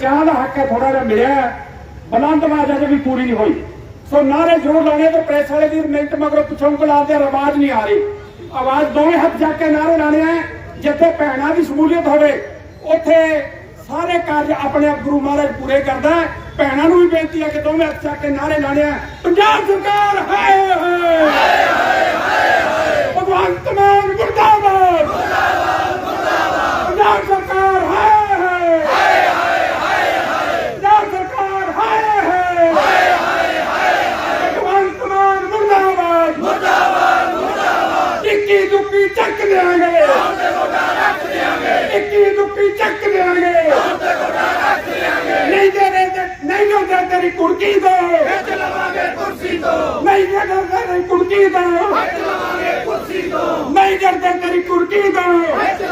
ਚਾਹ ਦਾ ਹੱਕ ਹੈ ਥੋੜਾ ਜਿਹਾ ਮਿਲਿਆ ਹੈ, ਬੁਲੰਦ ਆਵਾਜ਼ ਵੀ ਪੂਰੀ ਨਹੀਂ ਹੋਈ। ਸੋ ਨਾਰੇ ਜ਼ੋਰ ਲਾਉਣੇ ਤੇ ਪ੍ਰੈਸ ਵਾਲੇ ਦੀ ਮਿੰਟ ਮਗਰੋਂ ਪਿਛੋਂ ਗੁਲਾਬ ਦੀ ਆਵਾਜ਼ ਨਹੀਂ ਆ ਰਹੀ। ਆਵਾਜ਼ ਦੋਵੇਂ ਹੱਥ ਜਾ ਕੇ ਨਾਰੇ ਲਾਣੇ ਆ ਜਿੱਥੇ ਭੈਣਾਂ ਦੀ ਸ਼ਮੂਲੀਅਤ ਹੋਵੇ ਉੱਥੇ ਸਾਰੇ ਕਾਰਜ ਆਪਣੇ ਆਪ ਗੁਰੂ ਮਹਾਰਾਜ ਪੂਰੇ ਕਰਦਾ ਭੈਣਾਂ ਨੂੰ ਵੀ ਬੇਨਤੀ ਹੈ ਕਿ ਦੋਵੇਂ ਹੱਥ ਜਾ ਕੇ ਨਾਰੇ ਲਾਣੇ ਆ। ਪੰਜਾਬ ਸਰਕਾਰ ਹਾਏ ਹਾਏ ਭਗਵੰਤ ਮਾਨ ਮੁਰਦਾਬਾਦ ਪੰਜਾਬ ਸਰਕਾਰ ਹਾਏ ਹਾਏ ਪੰਜਾਬ ਸਰਕਾਰ ਹਾਏ ਹਾਏ ਭਗਵੰਤ ਮਾਨ ਮੁਰਦਾਬਾਦ ਮੁਰਦਾਬਾਦ ਮੁਰਦਾਬਾਦ ਇੱਕੀ ਦੁੱਕੀ ਚੱਕ ਦੇਾਂਗੇ ਇੱਕੀ ਦੁੱਕੀ ਚੱਕ ਦੇਾਂਗੇ ਨਹੀਂ ਦੇ ਦੇ ਦੇ- ਨਹੀਂ ਦੇ ਦੇ ਤੇਰੀ ਕੁਰਕੀ ਦੋ ਖਿੱਚ ਲਵਾਂਗੇ ਕੁਰਸੀ ਤੋਂ। ਨਹੀਂ ਦੇ ਦੇ ਤੇਰੀ ਕੁਰਕੀ ਦੋ ਖਿੱਚ ਲਵਾਂਗੇ ਕੁਰਸੀ ਤੋਂ। ਨਹੀਂ ਦੇ ਦੇ ਤੇਰੀ ਕੁਰਕੀ ਦੋ ਖਿੱਚ